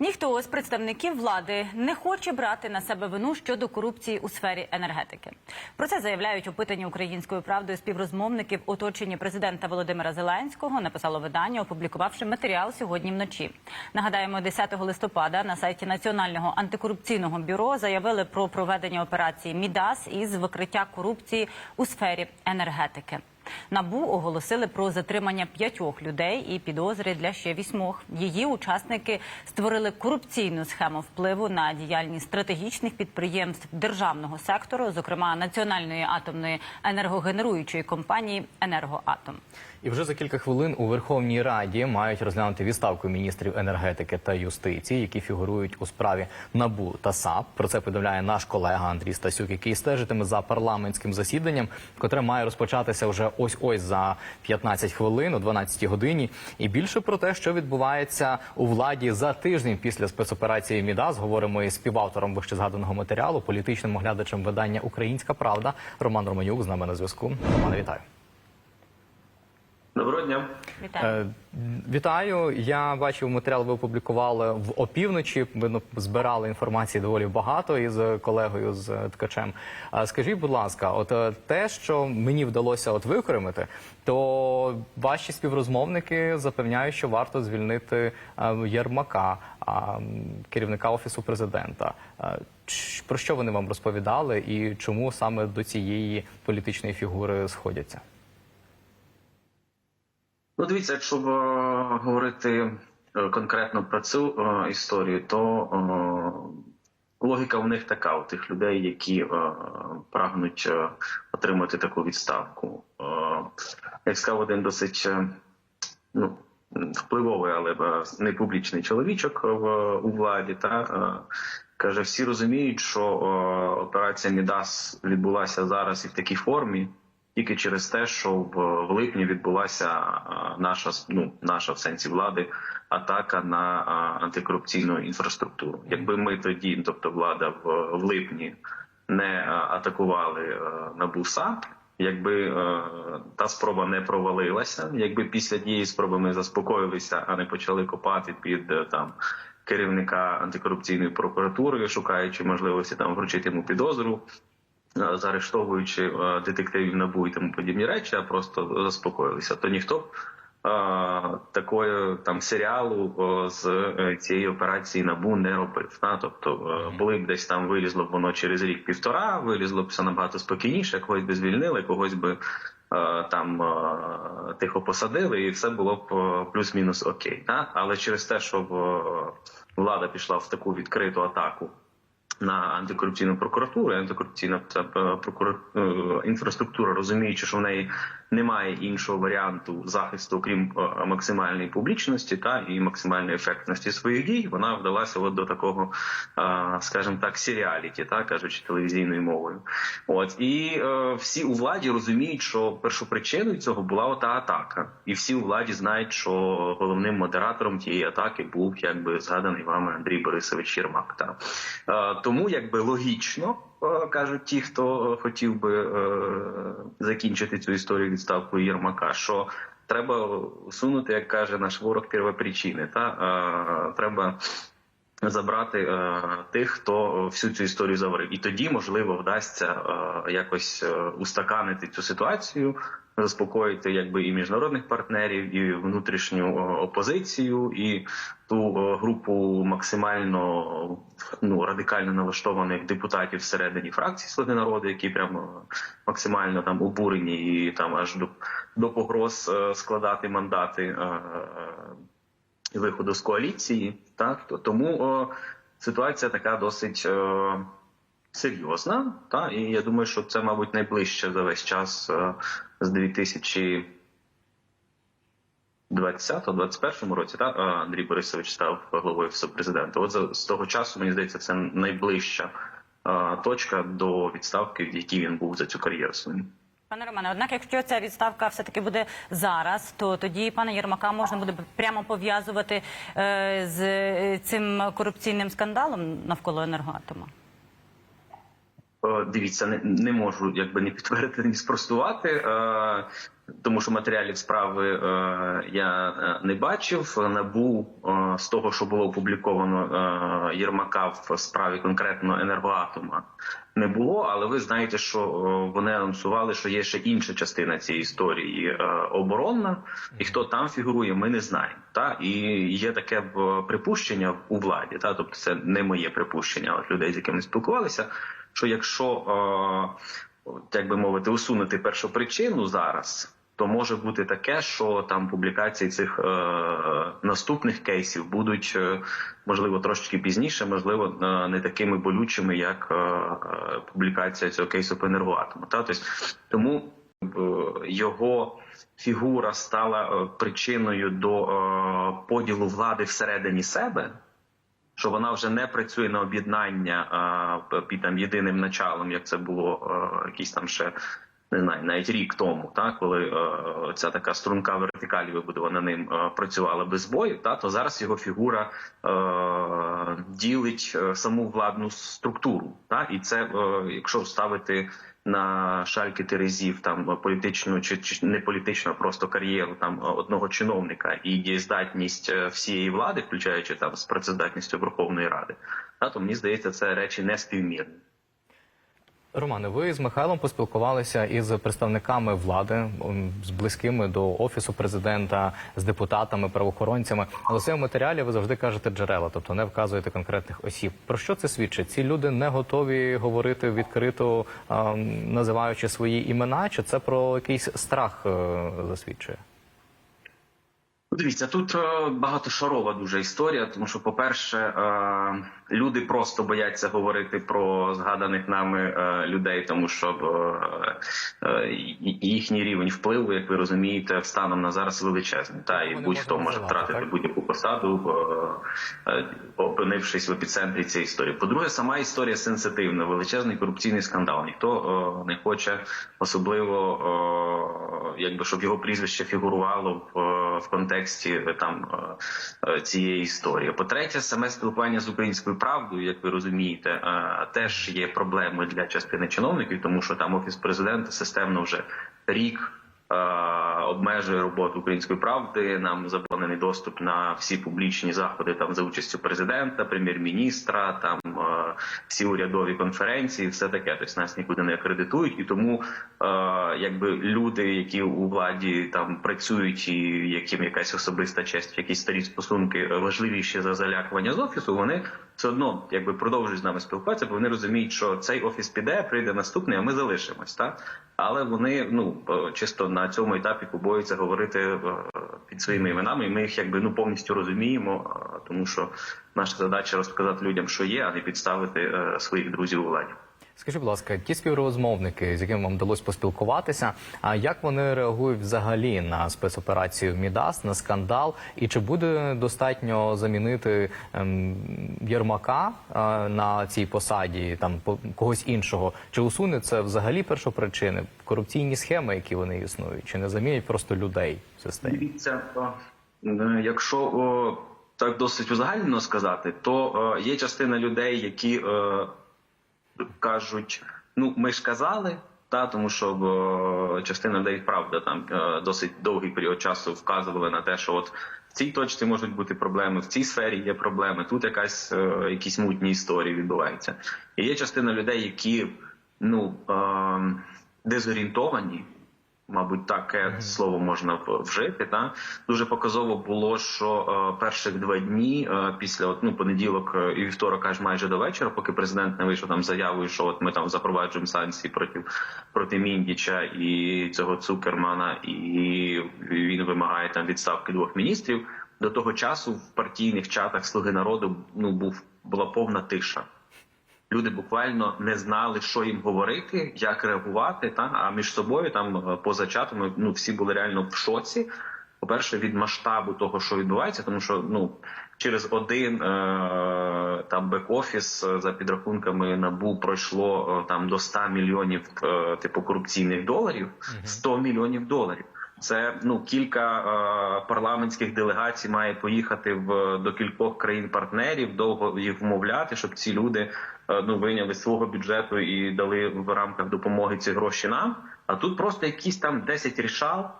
Ніхто з представників влади не хоче брати на себе вину щодо корупції у сфері енергетики. Про це заявляють опитані українською правдою співрозмовники в оточенні президента Володимира Зеленського. Написало видання, опублікувавши матеріал сьогодні вночі. Нагадаємо, 10 листопада на сайті Національного антикорупційного бюро заявили про проведення операції Мідас із викриття корупції у сфері енергетики. Набу оголосили про затримання п'ятьох людей і підозри для ще вісьмох. Її учасники створили корупційну схему впливу на діяльність стратегічних підприємств державного сектору, зокрема національної атомної енергогенеруючої компанії Енергоатом. І вже за кілька хвилин у Верховній Раді мають розглянути відставку міністрів енергетики та юстиції, які фігурують у справі НАБУ та САП. Про це повідомляє наш колега Андрій Стасюк, який стежитиме за парламентським засіданням, котре має розпочатися вже ось ось за 15 хвилин о 12 годині. І більше про те, що відбувається у владі за тиждень після спецоперації Мідас, говоримо із співавтором вище згаданого матеріалу, політичним оглядачем видання Українська Правда Роман Романюк з нами на зв'язку. Роман, вітаю. Доброго дня. Вітаю. Е, Вітаю. Я бачив матеріал. Ви опублікували в опівночі. Ви ну, збирали інформації доволі багато із колегою з е, ткачем. Скажіть, будь ласка, от е, те, що мені вдалося от викоримити, то ваші співрозмовники запевняють, що варто звільнити Єрмака, а, керівника офісу президента. Про що вони вам розповідали, і чому саме до цієї політичної фігури сходяться? Ну, дивіться, якщо б, е, говорити е, конкретно про цю е, історію, то е, логіка в них така у тих людей, які е, прагнуть е, отримати таку відставку. Е, як сказав один досить ну, впливовий, але не публічний чоловічок в, у владі, та е, каже: всі розуміють, що е, операція Мідас відбулася зараз і в такій формі. Тільки через те, що в, в липні відбулася наша ну наша в сенсі влади атака на антикорупційну інфраструктуру. Якби ми тоді, тобто влада в, в липні, не атакували а, НАБУ якби та спроба не провалилася, якби після дії спроби ми заспокоїлися, а не почали копати під е, там. Керівника антикорупційної прокуратури, шукаючи можливості там вручити йому підозру, е, заарештовуючи е, детективів НАБУ і тому подібні речі, а просто заспокоїлися. То ніхто б е, такої там серіалу е, з е, цієї операції НАБУ не робив. Та? Тобто е, були б десь там вилізло б воно через рік півтора, вилізло б все набагато спокійніше, когось би звільнили, когось би. е, Там е, тихо посадили, і все було б е, плюс-мінус окей. Але через те, що е, влада пішла в таку відкриту атаку на антикорупційну прокуратуру, антикорупційна е, прокура... е, інфраструктура, розуміючи, що в неї немає іншого варіанту захисту, окрім е, максимальної публічності та і максимальної ефектності своїх дій, вона вдалася от до такого, е, скажімо так, серіаліті, та кажучи телевізійною мовою. От і е, всі у владі розуміють, що першопричиною цього була ота атака, і всі у владі знають, що головним модератором тієї атаки був якби згаданий вами Андрій Борисович Єрмак. Та тому якби логічно. Е, Кажуть ті, хто хотів би е, закінчити цю історію відставкою Єрмака, що треба усунути, як каже наш ворог, первопричини. Та е, треба забрати е, тих, хто всю цю історію заварив, і тоді можливо вдасться е, якось е, устаканити цю ситуацію, заспокоїти якби і міжнародних партнерів, і внутрішню е, опозицію, і ту е, групу максимально ну радикально налаштованих депутатів всередині фракції «Слуги народу, які прямо максимально там обурені і там аж до, до погроз складати мандати. е, виходу з коаліції, так то тому о, ситуація така досить о, серйозна. Та і я думаю, що це, мабуть, найближче за весь час о, з 2020-2021 році. Та Андрій Борисович став головою Офісу президента. От за з того часу мені здається, це найближча о, точка до відставки, в якій він був за цю кар'єру свою. Пане Романе, однак, якщо ця відставка все таки буде зараз, то тоді пана Єрмака можна буде прямо пов'язувати е, з е, цим корупційним скандалом навколо енергоатома. Е, Дивіться, не, не можу якби не підтвердити, ні спростувати, е, тому що матеріалів справи е, я е, не бачив. Набу е, з того, що було опубліковано е, Єрмака в справі конкретно енергоатома, не було. Але ви знаєте, що е, вони анонсували, що є ще інша частина цієї історії е, оборонна, і хто там фігурує, ми не знаємо. Та і є таке припущення у владі, та тобто це не моє припущення, от людей, з якими спілкувалися що якщо, е, як би мовити, усунути першу причину зараз, то може бути таке, що там публікації цих е, наступних кейсів будуть е, можливо трошечки пізніше, можливо, не такими болючими, як публікація цього кейсу по енергоатому. Тобто, тому його фігура стала причиною до поділу влади всередині себе що вона вже не працює на об'єднання під там єдиним началом, як це було а, якийсь там ще не знаю, навіть рік тому, та коли а, ця така струнка вертикалі вибудована ним а, працювала без бою, та то зараз його фігура а, ділить саму владну структуру. Та і це, а, якщо ставити на шальки терезів там політичну чи, чи не політичну, а просто кар'єру там одного чиновника і дієздатність е, всієї влади, включаючи там з працездатністю Верховної Ради, та то мені здається, це речі не співмірні. Романе, ви з Михайлом поспілкувалися із представниками влади, з близькими до офісу президента, з депутатами, правоохоронцями. Але в своєму матеріалі ви завжди кажете джерела, тобто не вказуєте конкретних осіб. Про що це свідчить? Ці люди не готові говорити відкрито, називаючи свої імена, чи це про якийсь страх е, засвідчує? Ну, Дивіться, тут е, багатошарова дуже історія, тому що, по-перше, е, люди просто бояться говорити про згаданих нами е, людей, тому що їхній рівень впливу, як ви розумієте, станом на зараз величезний. Та і будь-хто може втратити будь-яку посаду, опинившись в епіцентрі цієї історії. По-друге, сама історія сенситивна, величезний корупційний скандал. Ніхто не хоче особливо, якби щоб його прізвище фігурувало в, в контексті е, там е, е, цієї історії. По-третє, саме спілкування з українською правдою, як ви розумієте, теж є проблемою для частини чиновників, тому що там офіс президента системно вже рік. Е, Обмежує роботу української правди. Нам заборонений доступ на всі публічні заходи там за участю президента, прем'єр-міністра, там е, всі урядові конференції, все таке. Тобто нас нікуди не акредитують, і тому е, якби люди, які у владі там працюють, і яким якась особиста честь, якісь старі стосунки важливіші за залякування з офісу, вони все одно якби продовжують з нами спілкуватися, бо вони розуміють, що цей офіс піде, прийде наступний, а ми залишимось. Так? Але вони ну е, чисто на цьому етапі побоюються говорити е, під своїми іменами, і ми їх якби ну повністю розуміємо, е, тому що наша задача розказати людям, що є, а не підставити своїх друзів у владі. Скажіть, будь ласка, ті співрозмовники, з якими вам вдалося поспілкуватися, а як вони реагують взагалі на спецоперацію Мідас, на скандал? І чи буде достатньо замінити ем, Єрмака е, на цій посаді, там по- когось іншого? Чи усуне це взагалі першопричини? Корупційні схеми, які вони існують, чи не замінять просто людей в системі? Дивіться, е, якщо о, так досить узагальнено сказати, то е, є частина людей, які е, кажуть: ну ми ж казали. Та тому, що е, частина людей правда там е, досить довгий період часу вказували на те, що от в цій точці можуть бути проблеми, в цій сфері є проблеми. Тут якась е, якісь мутні історії відбуваються. І є частина людей, які ну е, дезорієнтовані, мабуть, таке слово можна вжити. Та дуже показово було, що е, перших два дні е, після от, ну, понеділок е, і вівторок, аж майже до вечора, поки президент не вийшов там заявою, що от ми там запроваджуємо санкції проти проти Міндіча і цього Цукермана, і він вимагає там відставки двох міністрів. До того часу в партійних чатах Слуги народу ну був була повна тиша. Люди буквально не знали, що їм говорити, як реагувати. Та а між собою там е, поза чатами ну всі були реально в шоці. По-перше, від масштабу того, що відбувається, тому що ну через один е, там бек-офіс е, за підрахунками набу пройшло е, там до 100 мільйонів е, типу корупційних доларів, 100 мільйонів доларів. Це ну кілька е, парламентських делегацій має поїхати в до кількох країн-партнерів, довго їх вмовляти, щоб ці люди е, ну вийняли свого бюджету і дали в рамках допомоги ці гроші нам. А тут просто якісь там 10 рішал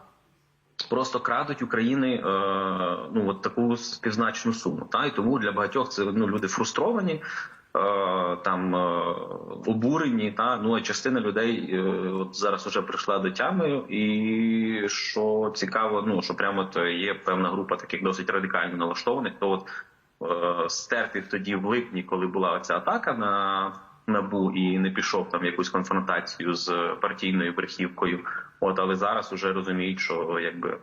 просто крадуть України е, ну от таку співзначну суму. Та і тому для багатьох це ну люди фрустровані. Е, Там е, обурені, та ну а частина людей е, от зараз вже прийшла до тями, і що цікаво, ну що прямо то є певна група таких досить радикально налаштованих. То от стерпів тоді в липні, коли була ця атака на набу і не пішов там якусь конфронтацію з партійною верхівкою. От але зараз уже розуміють, що якби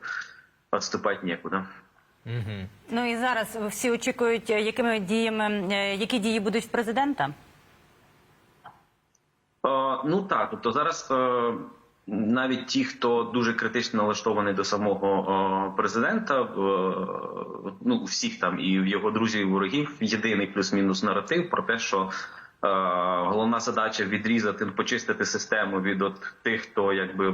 відступати нікуди. Ну і зараз всі очікують, е, якими діями, е, які дії будуть в президента. Е, ну так, тобто зараз е, навіть ті, хто дуже критично налаштований до самого е, президента, е, ну всіх там і в його друзів і ворогів єдиний плюс-мінус наратив про те, що. е, Головна задача відрізати, почистити систему від от тих, хто якби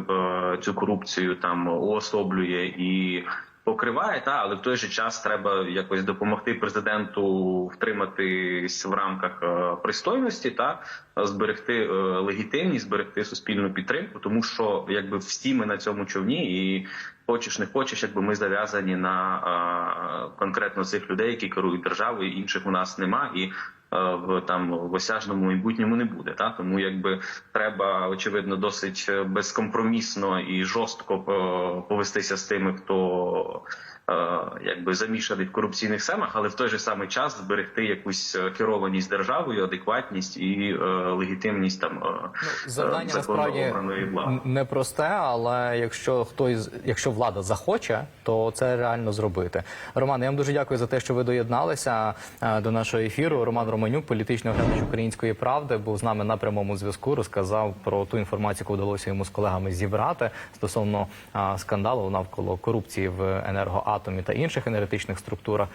цю корупцію там уособлює і покриває, та але в той же час треба якось допомогти президенту втриматись в рамках е, пристойності та зберегти е, легітимність, зберегти суспільну підтримку, тому що якби всі ми на цьому човні, і хочеш не хочеш, якби ми зав'язані на е, конкретно цих людей, які керують державою. Інших у нас нема і. Е, В там в осяжному майбутньому не буде, та тому якби треба очевидно досить е, безкомпромісно і жорстко е, повестися з тими, хто якби замішаний в корупційних семах, але в той же самий час зберегти якусь е, керованість державою, адекватність і е, легітимність там е, Ну, завдання е, насправді влади. непросте, але якщо хтось, якщо влада захоче, то це реально зробити. Роман, я вам дуже дякую за те, що ви доєдналися е, до нашого ефіру. Роман Романюк, політичний оглядач української правди, був з нами на прямому зв'язку. Розказав про ту інформацію, яку вдалося йому з колегами зібрати стосовно скандалу навколо корупції в енергоатомі та інших енергетичних структурах.